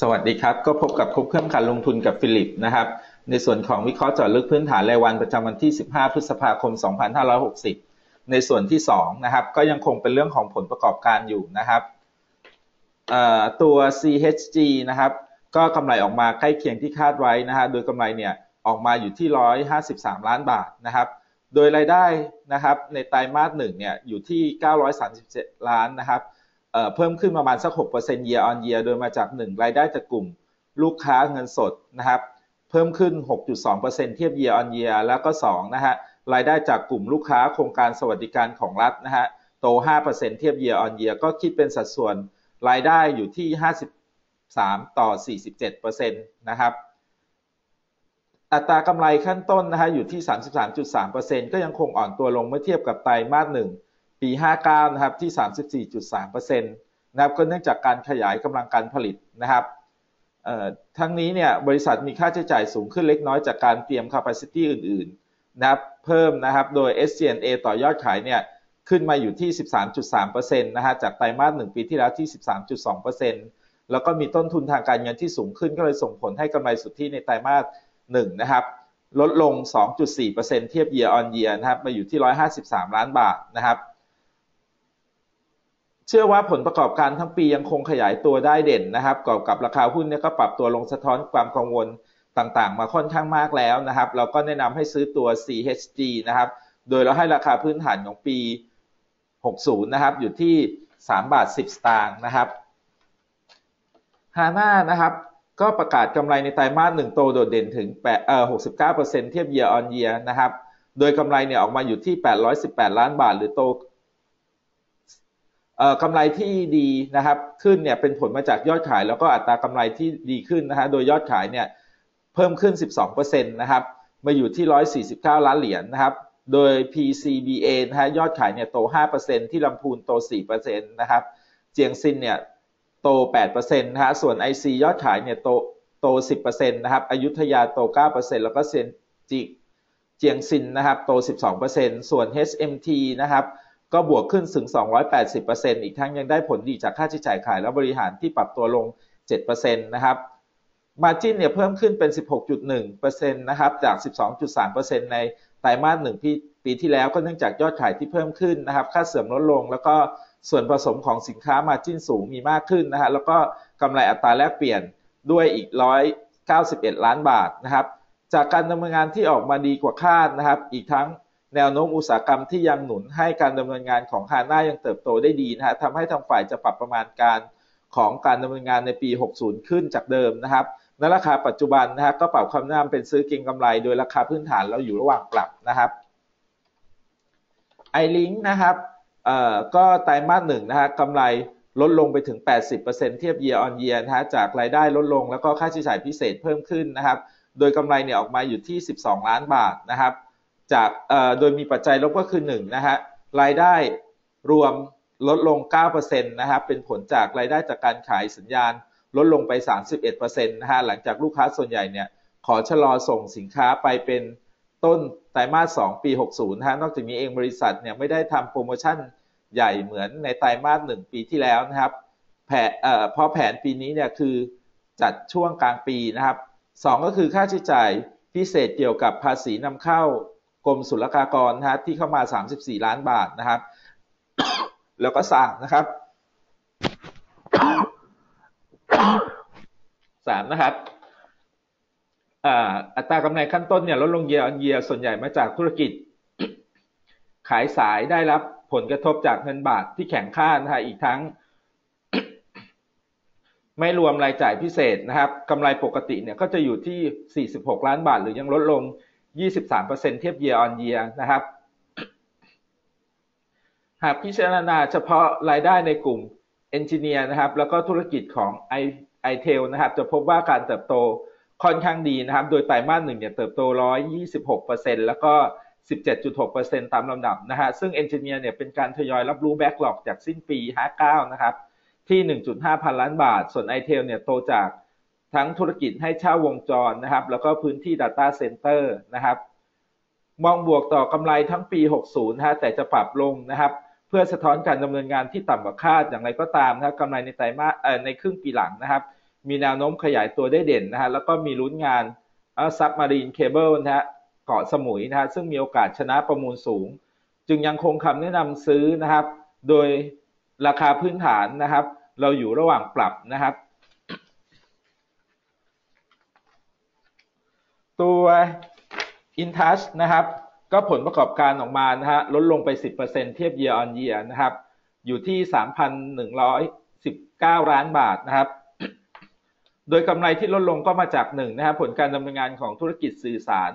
สวัสดีครับ ก็พบกับครบเครื่องการลงทุนกับฟิลิปนะครับ ในส่วนของวิเคราะห์เจาะลึกพื้นฐานรายวันประจำวันที่ 15 พฤษภาคม 2560 ในส่วนที่2นะครับ ก็ยังคงเป็นเรื่องของผลประกอบการอยู่นะครับตัว CHG นะครับ ก็กำไรออกมาใกล้เคียงที่คาดไว้นะฮะ โดยกำไรเนี่ยออกมาอยู่ที่ 153 ล้านบาทนะครับ โดยรายได้นะครับในไตรมาสหนึ่งเนี่ยอยู่ที่ 937 ล้านนะครับ เพิ่มขึ้นประมาณสัก 6% year on year โดยมาจาก 1 รายได้จากกลุ่มลูกค้าเงินสดนะครับ เพิ่มขึ้น 6.2%เทียบ year on year แล้วก็2นะฮะ รายได้จากกลุ่มลูกค้าโครงการสวัสดิการของรัฐนะฮะ โต 5%เทียบ year on year ก็คิดเป็นสัดส่วนรายได้อยู่ที่ 53 ต่อ 47%นะครับ อัตรากำไรขั้นต้นนะฮะอยู่ที่ 33.3%ก็ยังคงอ่อนตัวลงเมื่อเทียบกับไตรมาสหนึ่ง ปี 59 นะครับที่ 34.3%นะครับก็เนื่องจากการขยายกำลังการผลิตนะครับทั้งนี้เนี่ยบริษัทมีค่าใช้จ่ายสูงขึ้นเล็กน้อยจากการเตรียม capacity อื่นๆนะครับเพิ่มนะครับโดย SG&A ต่อยอดขายเนี่ยขึ้นมาอยู่ที่ 13.3%นะฮะจากไตรมาส 1 ปีที่แล้วที่ 13.2%แล้วก็มีต้นทุนทางการเงินที่สูงขึ้นก็เลยส่งผลให้กำไรสุทธิในไตรมาส 1 นะครับ ลดลง 2.4%เทียบ year on year นะครับมาอยู่ที่ 153 ล้านบาทนะครับ เชื่อว่าผลประกอบการทั้งปียังคงขยายตัวได้เด่นนะครับกอบกับราคาหุ้นเนี่ยก็ปรับตัวลงสะท้อนความกังวลต่างๆ มาค่อนข้างมากแล้วนะครับ เราก็แนะนำให้ซื้อตัว CHG นะครับ โดยเราให้ราคาพื้นฐานของปี 60 นะครับ อยู่ที่ 3 บาท 10 สตางค์นะครับฮาน่านะครับ ก็ประกาศกำไรในไตรมาสหนึ่งโตโดดเด่นถึง8เอ่อ69%เทียบ year on year นะครับ โดยกำไรเนี่ยออกมาอยู่ที่ 818 ล้านบาท หรือโต กำไรที่ดีนะครับขึ้นเนี่ยเป็นผลมาจากยอดขาย แล้วก็อัตรากำไรที่ดีขึ้นนะฮะโดยยอดขายเนี่ยเพิ่มขึ้น 12%นะครับมาอยู่ที่ 149 ล้านเหรียญนนะครับโดย PCBA นะฮะยอดขายเนี่ยโต 5%ที่ลำพูนโต 4%นะครับเจียงซินเนี่ยโต 8%นะฮะส่วน IC ยอดขายเนี่ยโตโต 10%นะครับอยุธยาโต 9%แล้วก็เซียนจิเจียงซินนะครับโต 12%ส่วน HMT นะครับ ก็บวกขึ้นถึง 280%อีกทั้งยังได้ผลดีจากค่าใช้จ่ายขายและบริหารที่ปรับตัวลง 7%นะครับมาจิ้นเนี่ยเพิ่มขึ้นเป็น 16.1%นะครับ จาก 12.3%ในไตรมาสหนึ่งปีปีที่แล้วก็เนื่องจากยอดขายที่เพิ่มขึ้นนะครับ ค่าเสื่อมลดลง แล้วก็ส่วนผสมของสินค้ามาจิ้นสูงมีมากขึ้นนะฮะ แล้วก็กำไรอัตราแลกเปลี่ยนด้วยอีก 191 ล้านบาทนะครับ จากการดำเนินงานที่ออกมาดีกว่าคาดนะครับ อีกทั้ง แนวโน้มอุตสาหกรรมที่ยังหนุนให้การดำเนินงานของฮาน่ายังเติบโตได้ดีนะฮะทำให้ทางฝ่ายจะปรับประมาณการของการดำเนินงานในปี 60 ขึ้นจากเดิมนะครับในราคาปัจจุบันนะฮะก็ปรับคำแนะนำเป็นซื้อเก็งกำไร โดยราคาพื้นฐานเราอยู่ระหว่างปรับนะครับไอลิงนะครับเอ่อก็ไตรมาสหนึ่งนะฮะกำไรลดลงไปถึง 80%เทียบ year on year นะฮะจากรายได้ลดลงแล้วก็ค่าใช้จ่ายพิเศษเพิ่มขึ้นนะครับ โดยกำไรเนี่ยออกมาอยู่ที่ 12 ล้านบาทนะครับ จากโดยมีปัจจัยลบก็คือ1นะฮะรายได้รวมลดลง 9%นะครับเป็นผลจากรายได้จากการขายสัญญาณลดลงไป 31%นะฮะหลังจากลูกค้าส่วนใหญ่เนี่ยขอชะลอส่งสินค้าไปเป็นต้นไตรมาส 2 ปี 60นะฮะนอกจากนี้เองบริษัทเนี่ยไม่ได้ทำโปรโมชั่นใหญ่เหมือนในไตรมาส 1 ปีที่แล้วนะครับแผนเอ่อพราะแผนปีนี้เนี่ยคือจัดช่วงกลางปีนะครับ 2 ก็คือค่าใช้จ่ายพิเศษเกี่ยวกับภาษีนำเข้า รมศุลกากรนะฮะที่เข้ามา 34 ล้านบาทนะครับ แล้วก็สามนะครับสามนะครับอัตรากำไรขั้นต้นเนี่ยลดลงเยียร์เยียส่วนใหญ่มาจากธุรกิจ ขายสายได้รับผลกระทบจากเงินบาทที่แข็งค่านะฮะอีกทั้ง ไม่รวมรายจ่ายพิเศษนะครับกำไรปกติเนี่ยก็จะอยู่ที่ 46 ล้านบาท หรือยังลดลง 23%เทียบ year on year นะครับ หากพิจารณาเฉพาะรายได้ในกลุ่มเอนจิเนียร์นะครับ แล้วก็ธุรกิจของ i t e l นะครับ จะพบว่าการเติบโตค่อนข้างดีนะครับ โดยไตรมาสหนึ่งเนี่ยเติบโต 126%แล้วก็ 17.6%ตามลำดับนะฮะ ซึ่งเอนจิเนียร์เนี่ยเป็นการทยอยรับรู้แบ็กหลอกจากสิ้นปี 59 นะครับ ที่ 1.5 พันล้านบาท ส่วน i t e l เนี่ยโตจาก ทั้งธุรกิจให้เช่าวงจรนะครับ แล้วก็พื้นที่ Data Center นะครับ มองบวกต่อกำไรทั้งปี 60นะฮะแต่จะปรับลงนะครับ เพื่อสะท้อนการดำเนินงานที่ต่ำกว่าคาดอย่างไรก็ตามนะครับกำไรในไตรมาสในครึ่งปีหลังนะครับ มีแนวโน้มขยายตัวได้เด่นนะฮะแล้วก็มีลุ้นงานซับมารีนเคเบิลนะฮะเกาะสมุยนะฮะซึ่งมีโอกาสชนะประมูลสูง จึงยังคงคำแนะนำซื้อนะครับ โดยราคาพื้นฐานนะครับ เราอยู่ระหว่างปรับนะครับ ตัว InTouch นะครับ ก็ผลประกอบการออกมานะฮะลดลงไป 10%เทียบ year on year นะครับ อยู่ที่ 3,119 ล้านบาทนะครับ โดยกำไรที่ลดลงก็มาจากหนึ่งนะครับผลการดำเนินงานของธุรกิจสื่อสาร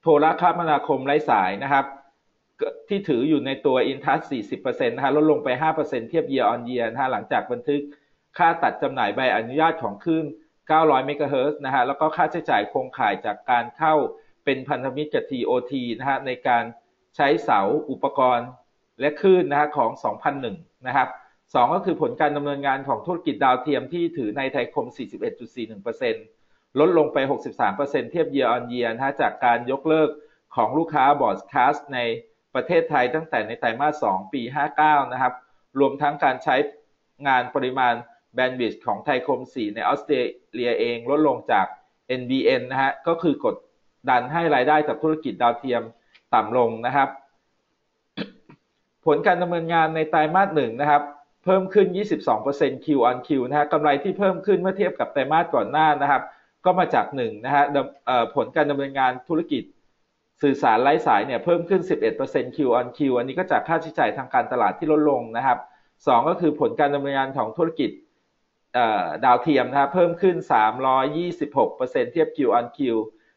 โทรคมนาคมไร้สายนะครับ ที่ถืออยู่ในตัว Intouch 40%นะฮะลดลงไป 5%เทียบ year on year นะฮะหลังจากบันทึกค่าตัดจำหน่ายใบอนุญาตของคลื่น 900เมกะเฮิร์นะฮะแล้วก็ค่าใช้จ่ายโครงข่ายจากการเข้าเป็นพันธมิตรกับ TOT นะฮะในการใช้เสาอุปกรณ์และคลื่นนะฮะของ 2001 นะครับสองก็คือผลการดำเนินงานของธุรกิจดาวเทียมที่ถือในไทยคม 41.41%ลดลงไป 63%เทียบ year on year นะฮะจากการยกเลิกของลูกค้าบอร์ดคาสในประเทศไทยตั้งแต่ในไตรมาส 2 ปี 59 นะครับ รวมทั้งการใช้งานปริมาณ แบนด์วิดต์ของไทยคม 4 ในออสเตรเลียเองลดลงจาก NBN นะฮะ ก็คือกดดันให้รายได้จากธุรกิจดาวเทียมต่ำลงนะครับ ผลการดำเนินงานในไตรมาสหนึ่งนะครับ เพิ่มขึ้น 22% Q on Q นะฮะกำไรที่เพิ่มขึ้นเมื่อเทียบกับไตรมาสก่อนหน้านะครับ ก็มาจากหนึ่งนะฮะผลการดำเนินงานธุรกิจสื่อสารไร้สายเนี่ยเพิ่มขึ้น 11% Q on Q อันนี้ก็จากค่าใช้จ่ายทางการตลาดที่ลดลงนะครับสองก็คือผลการดำเนินงานของธุรกิจ ดาวเทียมนะครับเพิ่มขึ้น 326%เทียบ Q on Q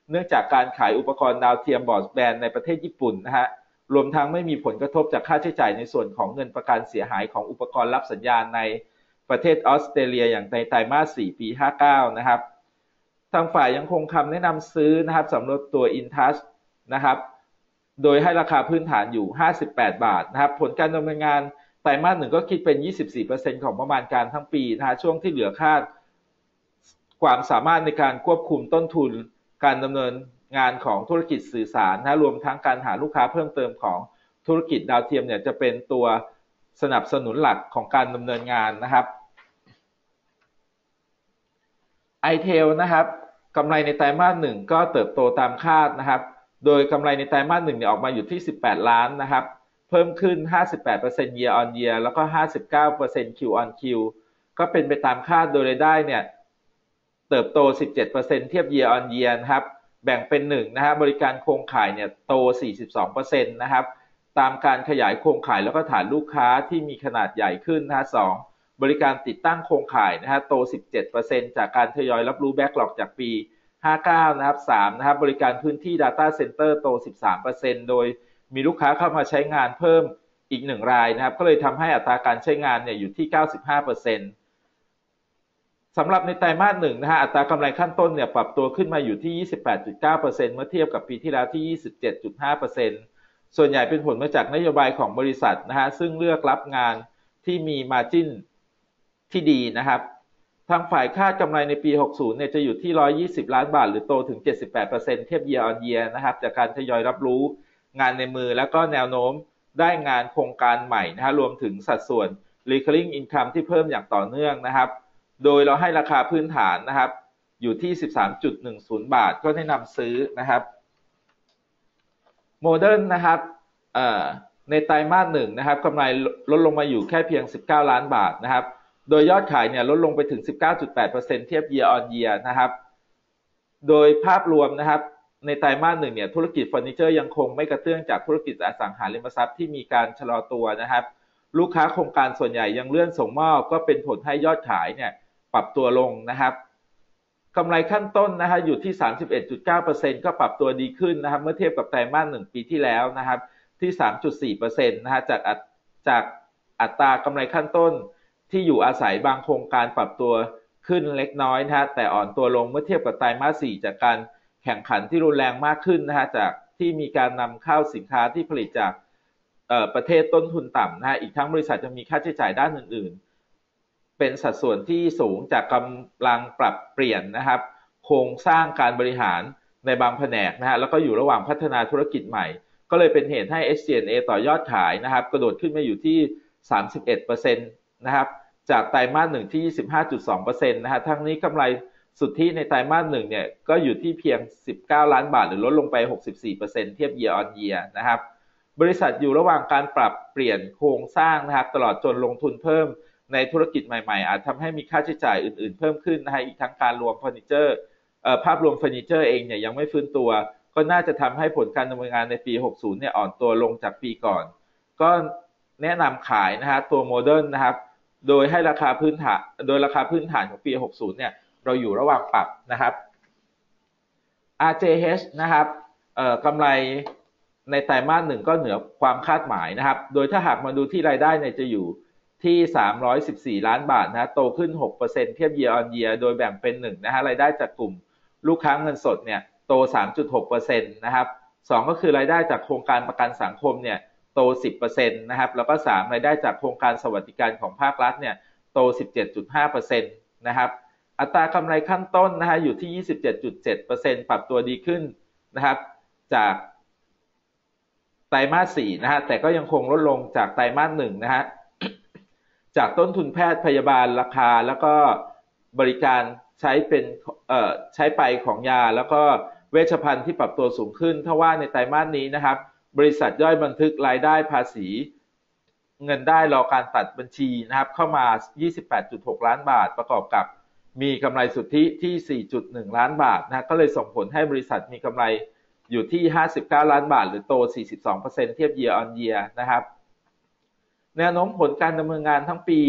เนื่องจากการขายอุปกรณ์ดาวเทียมบอร์ดแบนในประเทศญี่ปุ่นนะฮะรวมทั้งไม่มีผลกระทบจากค่าใช้จ่ายในส่วนของเงินประกันเสียหายของอุปกรณ์รับสัญญาณในประเทศออสเตรเลียอย่างในไตรมาส 4 ปี 59 นะครับ ทางฝ่ายยังคงคำแนะนำซื้อนะครับสำหรับตัว InTouch นะครับ โดยให้ราคาพื้นฐานอยู่ 58 บาทนะครับ ผลการดำเนินงาน ไตรมาสหนึ่งก็คิดเป็น 24%ของประมาณการทั้งปีนะฮะช่วงที่เหลือคาด ความสามารถในการควบคุมต้นทุน การดำเนินงานของธุรกิจสื่อสารนะรวมทั้งการหาลูกค้าเพิ่มเติมของธุรกิจดาวเทียมเนี่ยจะเป็นตัวสนับสนุนหลักของการดำเนินงานนะครับไอเทลนะครับกำไรในไตรมาสหนึ่งก็เติบโตตามคาดนะครับ โดยกำไรในไตรมาสหนึ่งเนี่ยออกมาอยู่ที่ 18 ล้านนะครับ เพิ่มขึ้น 58% year on year แล้วก็ 59% Q on Q ก็เป็นไปตามคาดโดยรายได้เนี่ยเติบโต 17%เทียบ year on year นะครับ แบ่งเป็น1นะฮะบริการโครงข่ายเนี่ยโต 42%นะครับ ตามการขยายโครงข่ายแล้วก็ฐานลูกค้าที่มีขนาดใหญ่ขึ้นนะฮะ2บริการติดตั้งโครงข่ายนะฮะโต 17%จากการทยอยรับรู้แบ็กหลอกจากปี 59 นะครับ3นะครับ บริการพื้นที่ Data Center โต 13%โดย มีลูกค้าเข้ามาใช้งานเพิ่มอีกหนึ่งรายนะครับ ก็เลยทำให้อัตราการใช้งานเนี่ยอยู่ที่ 95%สำหรับในไตรมาสหนึ่งนะฮะอัตรากำไรขั้นต้นเนี่ยปรับตัวขึ้นมาอยู่ที่ 28.9%เมื่อเทียบกับปีที่แล้วที่ 27.5%ส่วนใหญ่เป็นผลมาจากนโยบายของบริษัทนะฮะซึ่งเลือกรับงานที่มีมาจิ้นที่ดีนะครับ ทางฝ่ายคาดกำไรในปี 60 เนี่ยจะอยู่ที่ 120 ล้านบาท หรือโตถึง 78%เทียบ year on year นะครับจากการทยอยรับรู้ งานในมือแล้วก็แนวโน้มได้งานโครงการใหม่นะฮะรวมถึงสัดส่วน recurring income ที่เพิ่มอย่างต่อเนื่องนะครับ โดยเราให้ราคาพื้นฐานนะครับ อยู่ที่ 13.10 บาทก็แนะนำซื้อนะครับโมเดิร์นนะครับในไตรมาสหนึ่งนะครับกำไรลดลงมาอยู่แค่เพียง 19 ล้านบาทนะครับ โดยยอดขายเนี่ยลดลงไปถึง 19.8%เทียบ year on year นะครับ โดยภาพรวมนะครับ ในไตรมาสหนึ่งเนี่ยธุรกิจเฟอร์นิเจอร์ยังคงไม่กระเตื้องจากธุรกิจอสังหาริมทรัพย์ที่มีการชะลอตัวนะครับ ลูกค้าโครงการส่วนใหญ่ยังเลื่อนส่งมอบก็เป็นผลให้ยอดขายเนี่ยปรับตัวลงนะครับกำไรขั้นต้นนะฮะอยู่ที่ 31.9%ก็ปรับตัวดีขึ้นนะครับเมื่อเทียบกับไตรมาสหนึ่งปีที่แล้วนะครับที่ 3.4%นะฮะจากจากอัตรากำไรขั้นต้นที่อยู่อาศัยบางโครงการปรับตัวขึ้นเล็กน้อยนะฮะแต่อ่อนตัวลงเมื่อเทียบกับไตรมาส4จากการ แข่งขันที่รุนแรงมากขึ้นนะฮะจากที่มีการนำเข้าสินค้าที่ผลิตจากประเทศต้นทุนต่ำนะฮะอีกทั้งบริษัทจะมีค่าใช้จ่ายด้านอื่น ๆ เป็นสัดส่วนที่สูงจากกำลังปรับเปลี่ยนนะครับ โครงสร้างการบริหารในบางแผนกนะฮะแล้วก็อยู่ระหว่างพัฒนาธุรกิจใหม่ ก็เลยเป็นเหตุให้ SG&A ต่อยอดขายนะครับ กระโดดขึ้นมาอยู่ที่ 31%นะครับจากไตรมาสหนึ่งที่ 25.2%นะฮะทั้งนี้กำไร สุทธิในไตรมาสหนึ่งเนี่ยก็อยู่ที่เพียง 19 ล้านบาท หรือลดลงไป 64%เทียบ year on year นะครับ บริษัทอยู่ระหว่างการปรับเปลี่ยนโครงสร้างนะครับตลอดจนลงทุนเพิ่มในธุรกิจใหม่ๆ อาจทำให้มีค่าใช้จ่ายอื่นๆ เพิ่มขึ้นนะฮะอีกทั้งการรวมเฟอร์นิเจอร์ภาพรวมเฟอร์นิเจอร์เองเนี่ยยังไม่ฟื้นตัว ก็น่าจะทำให้ผลการดำเนินงานในปี 60 เนี่ยอ่อนตัวลงจากปีก่อน ก็แนะนำขายนะฮะตัวโมเดิร์นนะครับ โดยให้ราคาพื้นฐานโดยราคาพื้นฐานของปี 60 เนี่ย เราอยู่ระหว่างปรับนะครับ RJH นะครับกำไรในไตรมาสหนึ่งก็เหนือความคาดหมายนะครับ โดยถ้าหากมาดูที่รายได้เนี่ยจะอยู่ที่ 314 ล้านบาทนะโตขึ้น 6%เทียบ year on year โดยแบ่งเป็น1นะฮะรายได้จากกลุ่มลูกค้าเงินสดเนี่ยโต 3.6%นะครับ2ก็คือรายได้จากโครงการประกันสังคมเนี่ยโต 10%นะครับแล้วก็ 3 รายได้จากโครงการสวัสดิการของภาครัฐเนี่ยโต 17.5%นะครับ อัตรากำไรขั้นต้นนะฮะอยู่ที่ 27.7%ปรับตัวดีขึ้นนะครับ จากไตรมาส 4 นะฮะ แต่ก็ยังคงลดลงจากไตรมาส 1 นะฮะ จากต้นทุนแพทย์พยาบาลราคาแล้วก็บริการใช้เป็นเอ่อใช้ไปของยา แล้วก็เวชภัณฑ์ที่ปรับตัวสูงขึ้น ถ้าว่าในไตรมาสนี้นะครับ บริษัทย่อยบันทึกรายได้ภาษี เงินได้รอการตัดบัญชีนะครับ เข้ามา 28.6 ล้านบาทประกอบกับ มีกำไรสุทธิที่ 4.1 ล้านบาทนะก็เลยส่งผลให้บริษัทมีกำไรอยู่ที่ 59 ล้านบาท หรือโต 42%เทียบ year on year นะครับ แนวโน้มผลการดำเนินงานทั้งปี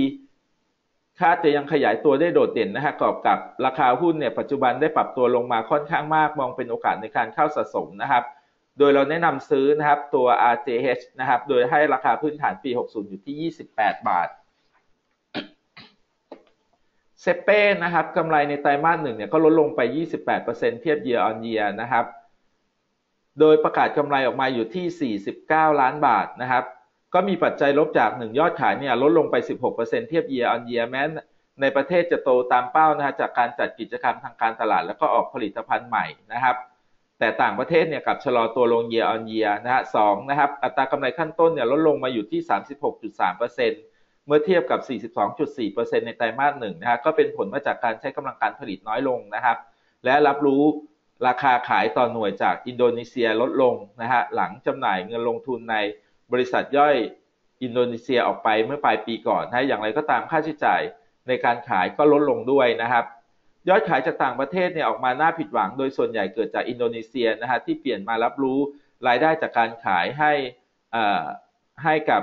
คาดจะยังขยายตัวได้โดดเด่นนะฮะกอบกับราคาหุ้นเนี่ยปัจจุบันได้ปรับตัวลงมาค่อนข้างมาก มองเป็นโอกาสในการเข้าสะสมนะครับ โดยเราแนะนำซื้อนะครับตัว RJH นะครับ โดยให้ราคาพื้นฐานปี 60 อยู่ที่ 28 บาท เซเป้นะครับกำไรในไตรมาสหนึ่งเนี่ยก็ลดลงไป 28%เทียบ year on year นะครับ โดยประกาศกำไรออกมาอยู่ที่ 49 ล้านบาทนะครับ ก็มีปัจจัยลบจาก 1 ยอดขายเนี่ยลดลงไป 16%เทียบ year on year แม้ในประเทศจะโตตามเป้านะฮะจากการจัดกิจกรรมทางการตลาด แล้วก็ออกผลิตภัณฑ์ใหม่นะครับ แต่ต่างประเทศเนี่ยกับชะลอตัวลง year on year นะฮะสองนะครับอัตรากำไรขั้นต้นเนี่ยลดลงมาอยู่ที่ 36.3% เมื่อเทียบกับ 42.4%ในไตรมาสหนึ่งนะฮะก็เป็นผลมาจากการใช้กำลังการผลิตน้อยลงนะครับ และรับรู้ราคาขายต่อหน่วยจากอินโดนีเซียลดลงนะฮะหลังจำหน่ายเงินลงทุนในบริษัทย่อยอินโดนีเซียออกไปเมื่อปลายปีก่อนนะอย่างไรก็ตามค่าใช้จ่ายในการขายก็ลดลงด้วยนะครับ ยอดขายจากต่างประเทศเนี่ยออกมาน่าผิดหวัง โดยส่วนใหญ่เกิดจากอินโดนีเซียนะฮะที่เปลี่ยนมารับรู้รายได้จากการขายให้ให้กับ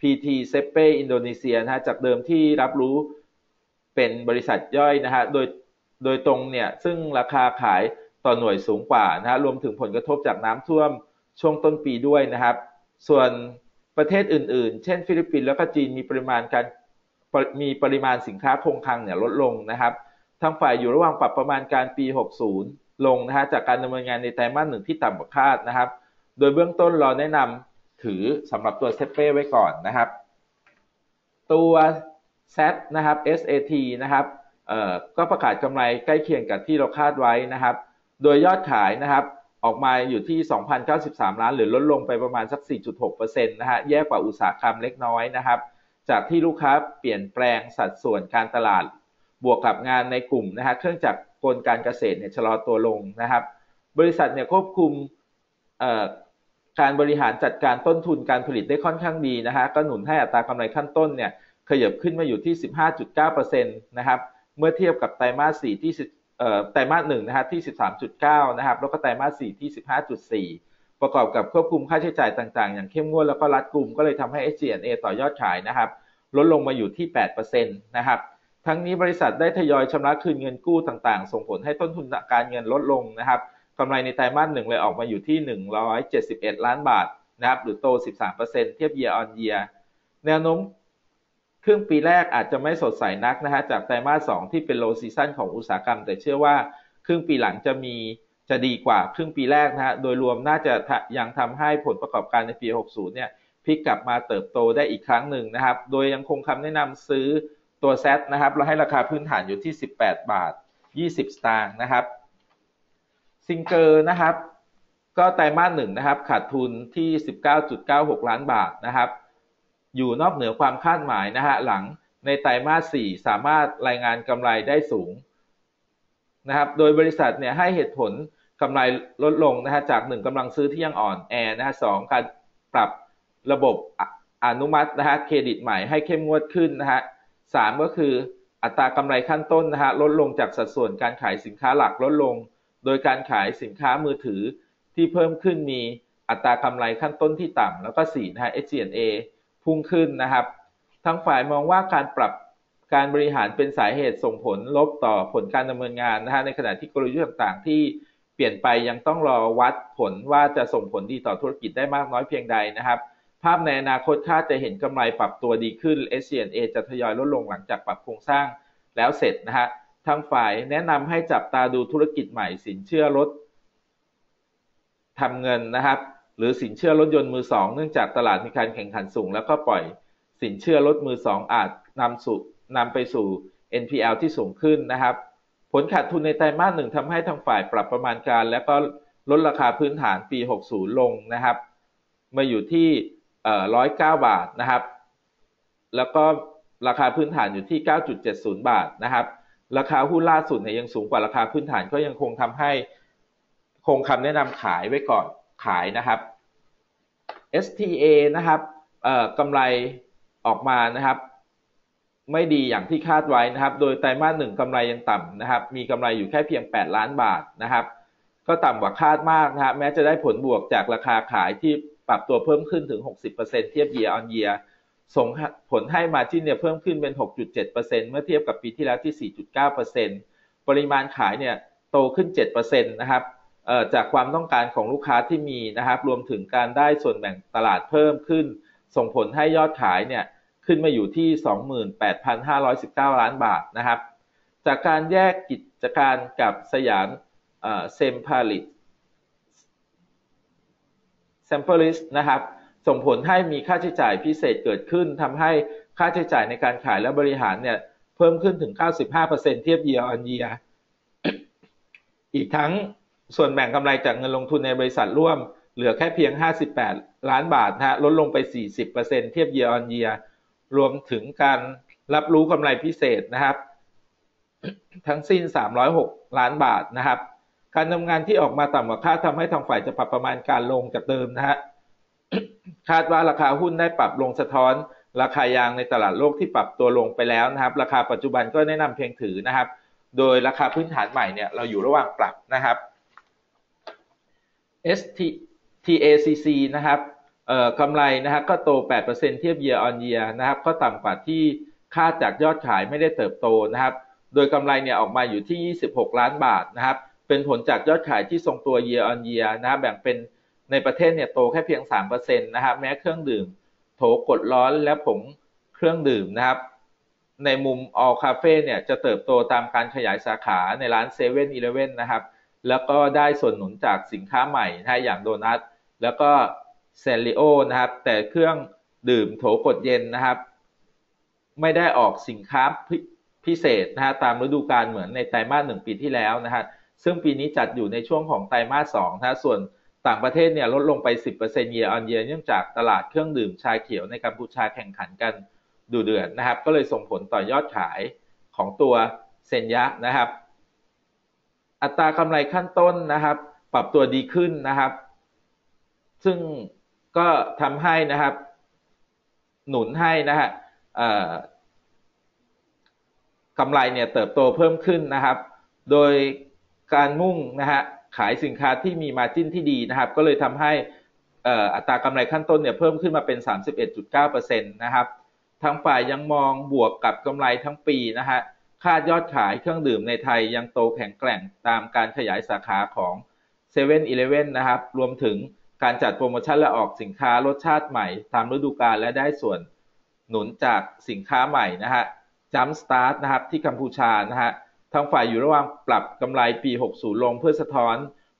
PT s e p e อินโดนีเซียนะฮะจากเดิมที่รับรู้เป็นบริษัทย่อยนะฮะโดยโดยตรงเนี่ยซึ่งราคาขายต่อหน่วยสูงกว่านะฮะรวมถึงผลกระทบจากน้ำท่วมช่วงต้นปีด้วยนะครับ ส่วนประเทศอื่นๆ เช่น ฟิลิปปินส์แล้วก็จีนมีปริมาณการมีปริมาณสินค้าคงคลังเนี่ยลดลงนะครับทางฝ่ายอยู่ระหว่างปรับประมาณการปี 60 ลงนะฮะจากการดำเนินงานในไตรมาสหนึ่งที่ต่ำกว่าคาดนะครับ โดยเบื้องต้นเราแนะนำ ถือสำหรับตัวเซเป้ไว้ก่อนนะครับ ตัว Z นะครับ SAT นะครับก็ประกาศกำไรใกล้เคียงกับที่เราคาดไว้นะครับ โดยยอดขายนะครับออกมาอยู่ที่ 2,093 ล้าน หรือลดลงไปประมาณสัก 4.6%นะฮะแย่กว่าอุตสาหกรรมเล็กน้อยนะครับ จากที่ลูกค้าเปลี่ยนแปลงสัดส่วนการตลาด บวกกับงานในกลุ่มนะฮะเครื่องจักรกลการเกษตรเนี่ยชะลอตัวลงนะครับ บริษัทเนี่ยควบคุม การบริหารจัดการต้นทุนการผลิตได้ค่อนข้างดีนะฮะก็หนุนให้อัตรากำไรขั้นต้นเนี่ยขยับขึ้นมาอยู่ที่ 15.9%นะครับเมื่อเทียบกับไตรมาส4ที่ไตรมาส1นะฮะที่ 13.9 นะครับ แล้วก็ไตรมาส4ที่ 15.4 ประกอบกับควบคุมค่าใช้จ่ายต่างๆ อย่างเข้มงวดแล้วก็รัดกุมก็เลยทำให้ SG&A ต่อยอดขายนะครับ ลดลงมาอยู่ที่ 8%นะครับ ทั้งนี้บริษัทได้ทยอยชำระคืนเงินกู้ต่างๆ ส่งผลให้ต้นทุนการเงินลดลงนะครับ กำไรในไตรมาสหนึ่งเลยออกมาอยู่ที่ 171 ล้านบาทนะครับหรือโต 13%เทียบ year on year แนวโน้มครึ่งปีแรกอาจจะไม่สดใสนักนะฮะจากไตรมาส 2 ที่เป็น low season ของอุตสาหกรรม แต่เชื่อว่าครึ่งปีหลังจะมีจะดีกว่าครึ่งปีแรกนะฮะโดยรวมน่าจะยังทำให้ผลประกอบการในปี 60 เนี่ยพลิกกลับมาเติบโตได้อีกครั้งหนึ่งนะครับ โดยยังคงคำแนะนำซื้อตัว Z นะครับ เราให้ราคาพื้นฐานอยู่ที่ 18 บาท 20 สตางค์นะครับ ซิงเกอร์นะครับ ก็ไตรมาสหนึ่งนะครับขาดทุนที่ 19.96 ล้านบาทนะครับ อยู่นอกเหนือความคาดหมายนะฮะหลังในไตรมาส 4 สามารถรายงานกำไรได้สูงนะครับโดยบริษัทเนี่ยให้เหตุผลกำไรลดลงนะฮะจาก 1กำลังซื้อที่ยังอ่อนแอนะฮะสการปรับระบบอนุมัตินะฮะเครดิตใหม่ให้เข้มงวดขึ้นนะฮะสามก็คืออัตรากำไรขั้นต้นนะฮะลดลงจากสัดส่วนการขายสินค้าหลักลดลง โดยการขายสินค้ามือถือที่เพิ่มขึ้นมีอัตรากำไรขั้นต้นที่ต่ำแล้วก็4นะฮะ SG&A พุ่งขึ้นนะครับ ทั้งฝ่ายมองว่าการปรับการบริหารเป็นสาเหตุส่งผลลบต่อผลการดำเนินงานนะฮะในขณะที่กลยุทธ์ต่างๆ ที่เปลี่ยนไปยังต้องรอวัดผลว่าจะส่งผลดีต่อธุรกิจได้มากน้อยเพียงใดนะครับ ภาพในอนาคตคาดจะเห็นกำไรปรับตัวดีขึ้น SG&A จะทยอยลดลงหลังจากปรับโครงสร้างแล้วเสร็จนะฮะ ทางฝ่ายแนะนำให้จับตาดูธุรกิจใหม่สินเชื่อรถทำเงินนะครับ หรือสินเชื่อรถยนต์มือสองเนื่องจากตลาดมีการแข่งขันสูง แล้วก็ปล่อยสินเชื่อรถมือสองอาจนำสู่นำไปสู่ NPL ที่สูงขึ้นนะครับ ผลขาดทุนในไตรมาสหนึ่งทำให้ทางฝ่ายปรับประมาณการ และก็ลดราคาพื้นฐานปี 60 ลงนะครับ มาอยู่ที่109 บาทนะครับ แล้วก็ราคาพื้นฐานอยู่ที่ 9.70 บาทนะครับ ราคาหุ้นล่าสุดเนี่ยยังสูงกว่าราคาพื้นฐานก็ยังคงทำให้คงคำแนะนำขายไว้ก่อนขายนะครับ STA นะครับกำไรออกมานะครับ ไม่ดีอย่างที่คาดไว้นะครับ โดยไตรมาสหนึ่งกำไรยังต่ำนะครับ มีกำไรอยู่แค่เพียง 8 ล้านบาทนะครับ ก็ต่ำกว่าคาดมากนะครับ แม้จะได้ผลบวกจากราคาขายที่ปรับตัวเพิ่มขึ้นถึง 60%เทียบ year on year ส่งผลให้มาจิ้นเนี่ยเพิ่มขึ้นเป็น 6.7%เมื่อเทียบกับปีที่แล้วที่ 4.9%ปริมาณขายเนี่ยโตขึ้น 7%นะครับจากความต้องการของลูกค้าที่มีนะครับ รวมถึงการได้ส่วนแบ่งตลาดเพิ่มขึ้น ส่งผลให้ยอดขายเนี่ยขึ้นมาอยู่ที่ 28,519 ล้านบาทนะครับ จากการแยกกิจการกับสยามเซมพาลิตแซมเปิลิสนะครับ ส่งผลให้มีค่าใช้จ่ายพิเศษเกิดขึ้นทำให้ค่าใช้จ่ายในการขายและบริหารเนี่ยเพิ่มขึ้นถึง 95%เทียบ year on year อีกทั้งส่วนแบ่งกำไรจากเงินลงทุนในบริษัทร่วม เหลือแค่เพียง 58 ล้านบาทนะฮะลดลงไป 40%เทียบ year on year รวมถึงการรับรู้กำไรพิเศษนะครับ ทั้งสิ้น 306 ล้านบาทนะครับ การทำงานที่ออกมาต่ำกว่าคาดทำให้ทางฝ่ายจะปรับประมาณการลงจากเดิมนะฮะ คาดว่าราคาหุ้นได้ปรับลงสะท้อนราคายางในตลาดโลกที่ปรับตัวลงไปแล้วนะครับ ราคาปัจจุบันก็แนะนำเพียงถือนะครับ โดยราคาพื้นฐานใหม่เนี่ยเราอยู่ระหว่างปรับนะครับ ST TACC นะครับกำไรนะครับก็โต 8%เทียบ year on year นะครับ ก็ต่ำกว่าที่คาดจากยอดขายไม่ได้เติบโตนะครับ โดยกำไรเนี่ยออกมาอยู่ที่ 26 ล้านบาทนะครับ เป็นผลจากยอดขายที่ทรงตัว year on year นะครับ แบ่งเป็น ในประเทศเนี่ยโตแค่เพียง 3%นะครับแม้เครื่องดื่ม โถกดร้อนและผงเครื่องดื่มนะครับ ในมุม all cafe เนี่ยจะเติบโตตามการขยายสาขาในร้าน7 e เ e ่ e อนะครับ แล้วก็ได้ส่วนหนุนจากสินค้าใหม่นะอย่างโดนัท แล้วก็เซนริโอนะครับ แต่เครื่องดื่มโถกดเย็นนะครับ ไม่ได้ออกสินค้าพิเศษนะฮะตามฤดูกาลเหมือนในไตรมาสหนึ่งปีที่แล้วนะฮะซึ่งปีนี้จัดอยู่ในช่วงของไตรมาสสองนะส่วน ต่างประเทศเนี่ยลดลงไป 10% year on year เนื่องจากตลาดเครื่องดื่มชาเขียวในกัมพูชาแข่งขันกันดูเดือดนะครับ ก็เลยส่งผลต่อยอดขายของตัวเซนยะนะครับ อัตรากำไรขั้นต้นนะครับ ปรับตัวดีขึ้นนะครับ ซึ่งก็ทำให้นะครับ หนุนให้นะฮะกำไรเนี่ยเติบโตเพิ่มขึ้นนะครับ โดยการมุ่งนะฮะ ขายสินค้าที่มีมาจิ้นที่ดีนะครับ ก็เลยทำให้อัตรากำไรขั้นต้นเนี่ยเพิ่มขึ้นมาเป็น 31.9%นะครับทางฝ่ายยังมองบวกกับกำไรทั้งปีนะฮะคาดยอดขายเครื่องดื่มในไทยยังโตแข็งแกร่งตามการขยายสาขาของ7 e เ e ่ e อนะครับ รวมถึงการจัดโปรโมชั่นและออกสินค้ารสชาติใหม่ ตามฤดูกาลและได้ส่วนหนุนจากสินค้าใหม่นะฮะจัมสตาร์ทนะครับที่กัมพูชานะฮะ ทางฝ่ายอยู่ระหว่างปรับกำไรปี 60 ลงเพื่อสะท้อน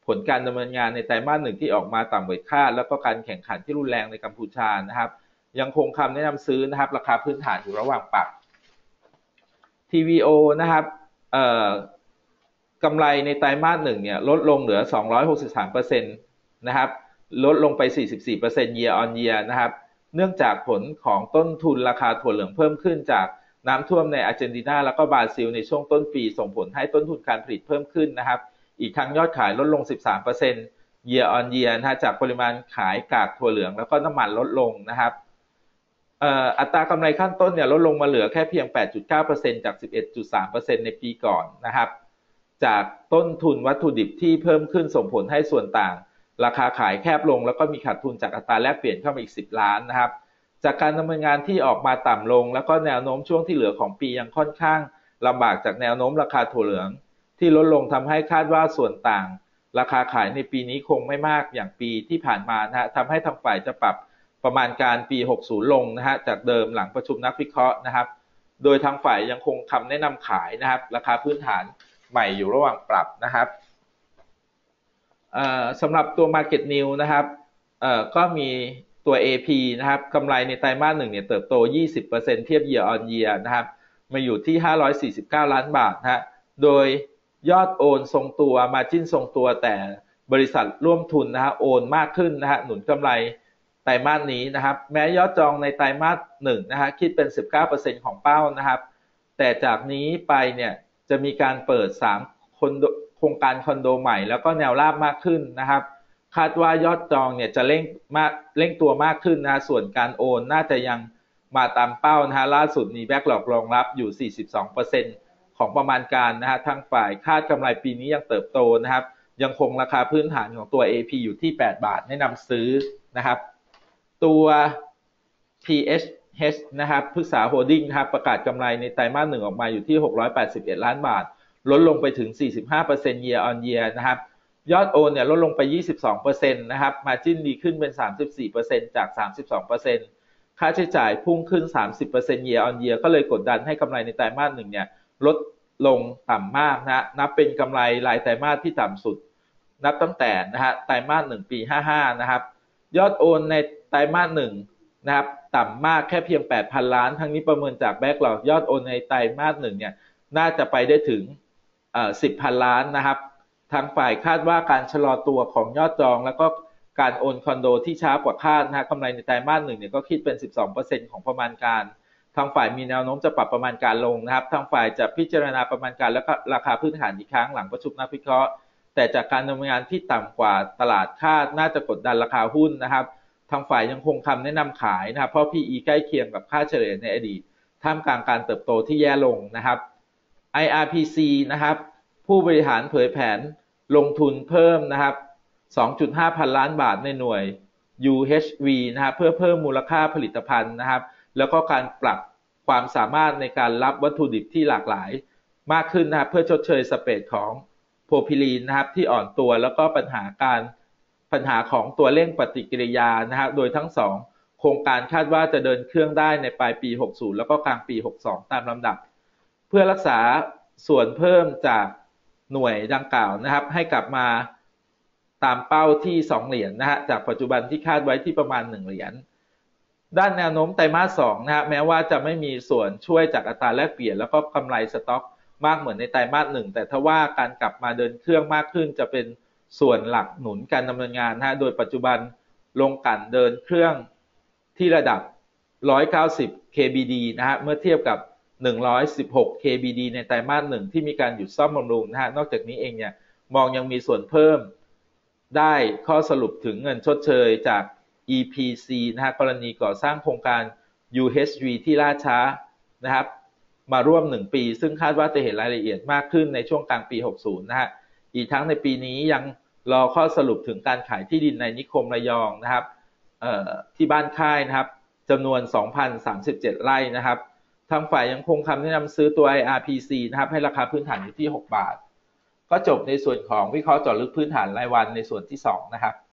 ผลการดำเนินงานในไตรมาสหนึ่งที่ออกมาต่ำกว่าคาด แล้วก็การแข่งขันที่รุนแรงในกัมพูชานะครับ ยังคงคำแนะนำซื้อนะครับ ราคาพื้นฐานอยู่ระหว่างปรับ TVO นะครับกำไรในไตรมาสหนึ่งเนี่ยลดลงเหลือ 263%นะครับ ลดลงไป 44% year on year นะครับ เนื่องจากผลของต้นทุนราคาถั่วเหลืองเพิ่มขึ้นจาก น้ำท่วมในอาร์เจนตินาแล้วก็บราซิลในช่วงต้นปี ส่งผลให้ต้นทุนการผลิตเพิ่มขึ้นนะครับ อีกทั้งยอดขายลดลง 13% year on year นะจากปริมาณขายกากถั่วเหลืองแล้วก็น้ำมันลดลงนะครับอัตรากำไรขั้นต้นเนี่ยลดลงมาเหลือแค่เพียง 8.9%จาก 11.3%ในปีก่อนนะครับ จากต้นทุนวัตถุดิบที่เพิ่มขึ้นส่งผลให้ส่วนต่าง ราคาขายแคบลงแล้วก็มีขาดทุนจากอัตราแลกเปลี่ยนเข้ามาอีก 10 ล้านนะครับ จากการดำเนินงานที่ออกมาต่ำลง แล้วก็แนวโน้มช่วงที่เหลือของปียังค่อนข้างลำบากจากแนวโน้มราคาถั่วเหลือง ที่ลดลงทำให้คาดว่าส่วนต่าง ราคาขายในปีนี้คงไม่มากอย่างปีที่ผ่านมานะฮะทำให้ทางฝ่ายจะปรับประมาณการปี 60 ลงนะฮะจากเดิมหลังประชุมนักวิเคราะห์นะครับ โดยทางฝ่ายยังคงคำแนะนำขายนะครับ ราคาพื้นฐานใหม่อยู่ระหว่างปรับนะครับสำหรับตัว Market New นะครับก็มี ตัว AP นะครับกำไรในไตรมาสหนึ่งเนี่ยเติบโต 20%เทียบ year on year นะครับมาอยู่ที่ 549 ล้านบาทนะฮะโดยยอดโอนทรงตัวมาจิ้นทรงตัวแต่บริษัทร่วมทุนนะฮะโอนมากขึ้นนะฮะหนุนกำไรไตรมาสนี้นะครับแม้ยอดจองในไตรมาสหนึ่งนะฮะคิดเป็น 19%ของเป้านะครับ แต่จากนี้ไปเนี่ยจะมีการเปิด 3 คนโครงการคอนโดใหม่แล้วก็แนวราบมากขึ้นนะครับ คาดว่ายอดจองเนี่ยจะเร่งมากเร่งตัวมากขึ้นนะส่วนการโอนน่าจะยังมาตามเป้านะฮะล่าสุดมีแบ็กหลอกรองรับอยู่ 42%ของประมาณการนะฮะทางฝ่ายคาดกำไรปีนี้ยังเติบโตนะครับ ยังคงราคาพื้นฐานของตัว AP อยู่ที่ 8 บาทแนะนำซื้อนะครับ ตัว PHH นะครับพฤกษาโฮดดิ้งครับประกาศกำไรในไตรมาสหนึ่งออกมาอยู่ที่ 681 ล้านบาท ลดลงไปถึง 45% year on year นะครับ ยอดโอนเนี่ยลดลงไป 22%นะครับ มาจิ้นดีขึ้นเป็น 34%จาก 32%ค่าใช้จ่ายพุ่งขึ้น 30% year on year ก็เลยกดดันให้กำไรในไตรมาสหนึ่งเนี่ยลดลงต่ำมากนะ นับเป็นกำไรรายไตรมาสที่ต่ำสุด นับตั้งแต่นะฮะไตรมาสหนึ่งปี 55 นะครับ ยอดโอนในไตรมาสหนึ่งนะครับต่ำมากแค่เพียง 8,000 ล้าน ทั้งนี้ประเมินจากแบ็กหลอกยอดโอนในไตรมาสหนึ่งเนี่ยน่าจะไปได้ถึง 10,000 ล้านนะครับ ทางฝ่ายคาดว่าการชะลอตัวของยอดจองแล้วก็การโอนคอนโดที่ช้ากว่าคาดนะกำไรในไตรมาสหนึ่งเนี่ยก็คิดเป็น 12%ของประมาณการ ทางฝ่ายมีแนวโน้มจะปรับประมาณการลงนะครับ ทางฝ่ายจะพิจารณาประมาณการแล้วก็ราคาพื้นฐานอีกครั้งหลังประชุมนักวิเคราะห์ แต่จากการดำเนินงานที่ต่ำกว่าตลาดคาดน่าจะกดดันราคาหุ้นนะครับ ทางฝ่ายยังคงคำแนะนำขายนะครับ เพราะ PE ใกล้เคียงกับค่าเฉลี่ยในอดีต ท่ามกลางการเติบโตที่แย่ลงนะครับ IRPC นะครับ ผู้บริหารเผยแผนลงทุนเพิ่มนะครับ 2.5 พันล้านบาทในหน่วย UHV นะครับเพื่อเพิ่มมูลค่าผลิตภัณฑ์นะครับ แล้วก็การปรับความสามารถในการรับวัตถุดิบที่หลากหลาย มากขึ้นนะครับเพื่อชดเชยสเปดของโพพิลีนนะครับที่อ่อนตัวแล้วก็ปัญหาการปัญหาของตัวเร่งปฏิกิริยานะฮะโดยทั้งสองโครงการคาดว่าจะเดินเครื่องได้ในปลายปี 60 แล้วก็กลางปี 62 ตามลำดับ เพื่อรักษาส่วนเพิ่มจาก หน่วยดังกล่าวนะครับ ให้กลับมาตามเป้าที่ 2 เหรียญนนะฮะจากปัจจุบันที่คาดไว้ที่ประมาณ 1 เหรียญด้านแนวโน้มไตรมาส2นะฮะแม้ว่าจะไม่มีส่วนช่วยจากอัตราแลกเปลี่ยน แล้วก็กำไรสต็อกมากเหมือนในไตรมาสหนึ่งแต่ถ้าว่าการกลับมาเดินเครื่องมากขึ้นจะเป็นส่วนหลักหนุนการดำเนินงานนะโดยปัจจุบันลงกันเดินเครื่องที่ระดับ 190 kbd นะฮะเมื่อเทียบกับ 116 kbd ในไตรมาสหนึ่งที่มีการหยุดซ่อมบำรุงนะฮะ นอกจากนี้เองเนี่ยมองยังมีส่วนเพิ่มได้ข้อสรุปถึงเงินชดเชยจาก EPC นะฮะกรณีก่อสร้างโครงการ UHV ที่ล่าช้านะครับมาร่วม 1 ปี ซึ่งคาดว่าจะเห็นรายละเอียดมากขึ้นในช่วงกลางปี 60 นะฮะ อีกทั้งในปีนี้ยังรอข้อสรุปถึงการขายที่ดินในนิคมระยองนะครับที่บ้านค่ายนะครับจำนวน 2,037 ไร่นะครับ ทางฝ่ายยังคงคำแนะนำซื้อตัว IRPC นะครับ ให้ราคาพื้นฐานอยู่ที่ 6 บาท ก็จบในส่วนของวิเคราะห์จอดลึกพื้นฐานรายวันในส่วนที่ 2 นะครับ